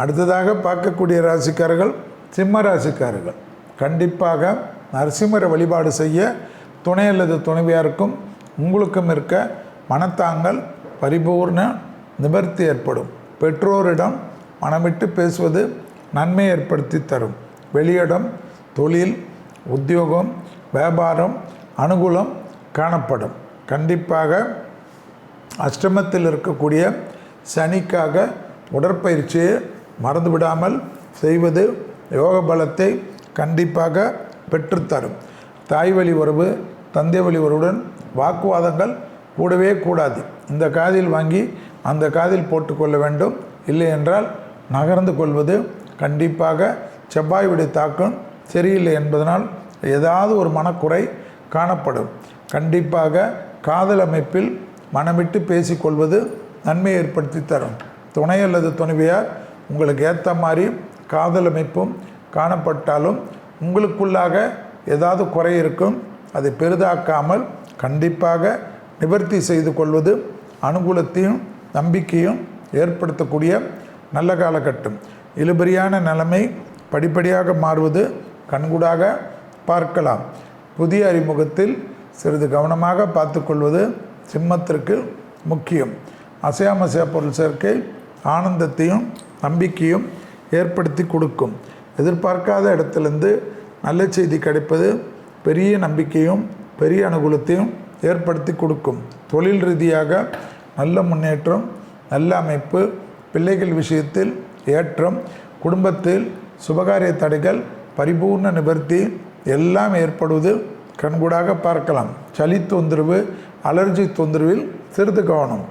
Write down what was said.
அடுத்ததாக பார்க்கக்கூடிய ராசிக்காரர்கள் சிம்ம ராசிக்காரர்கள். கண்டிப்பாக நரசிம்மரை வழிபாடு செய்ய துணை அல்லது துணைவியாருக்கும் உங்களுக்கும் இருக்க மனத்தாங்கல் பரிபூர்ண நிவர்த்தி ஏற்படும். பெற்றோரிடம் மனமிட்டு பேசுவது நன்மை ஏற்படுத்தி தரும். வெளியிடம் தொழில் உத்தியோகம் வியாபாரம் அனுகூலம் காணப்படும். கண்டிப்பாக அஷ்டமத்தில் இருக்கக்கூடிய சனிக்காக உடற்பயிற்சியை மறந்துவிடாமல் செய்வது யோக பலத்தை கண்டிப்பாக பெற்றுத்தரும். தாய் வழி உறவு தந்தை வழி உறவுடன் வாக்குவாதங்கள் கூடவே கூடாது. இந்த காதில் வாங்கி அந்த காதில் போட்டுக்கொள்ள வேண்டும். இல்லை என்றால் நகர்ந்து கொள்வது கண்டிப்பாக செவ்வாய் விடை தாக்கம் சரியில்லை என்பதனால் ஏதாவது ஒரு மனக்குறை காணப்படும். கண்டிப்பாக காதல் அமைப்பில் மனமிட்டு பேசிக்கொள்வது நன்மை ஏற்படுத்தி தரும். துணை அல்லது துணைவியார் உங்களுக்கு ஏற்ற மாதிரி காதல் அமைப்பும் காணப்பட்டாலும் உங்களுக்குள்ளாக ஏதாவது குறை இருக்கும் அதை பெரிதாக்காமல் கண்டிப்பாக நிவர்த்தி செய்து கொள்வது அனுகூலத்தையும் நம்பிக்கையும் ஏற்படுத்தக்கூடிய நல்ல காலகட்டம். இழுபறியான நிலைமை படிப்படியாக மாறுவது கண்கூடாக பார்க்கலாம். புதிய அறிமுகத்தில் சிறிது கவனமாக பார்த்துக்கொள்வது சிம்மத்திற்கு முக்கியம். அசையாமசையா பொருள் சேர்க்கை ஆனந்தத்தையும் நம்பிக்கையும் ஏற்படுத்தி கொடுக்கும். எதிர்பார்க்காத இடத்துலேருந்து நல்ல செய்தி கிடைப்பது பெரிய நம்பிக்கையும் பெரிய அனுகூலத்தையும் ஏற்படுத்தி கொடுக்கும். தொழில் ரீதியாக நல்ல முன்னேற்றம் நல்ல அமைப்பு பிள்ளைகள் விஷயத்தில் ஏற்றம் குடும்பத்தில் சுபகாரிய தடைகள் பரிபூர்ண நிவர்த்தி எல்லாம் ஏற்படுவது கண்கூடாக பார்க்கலாம். சளி தொந்தரவு அலர்ஜி தொந்தரவில் சிறிது கவனம்.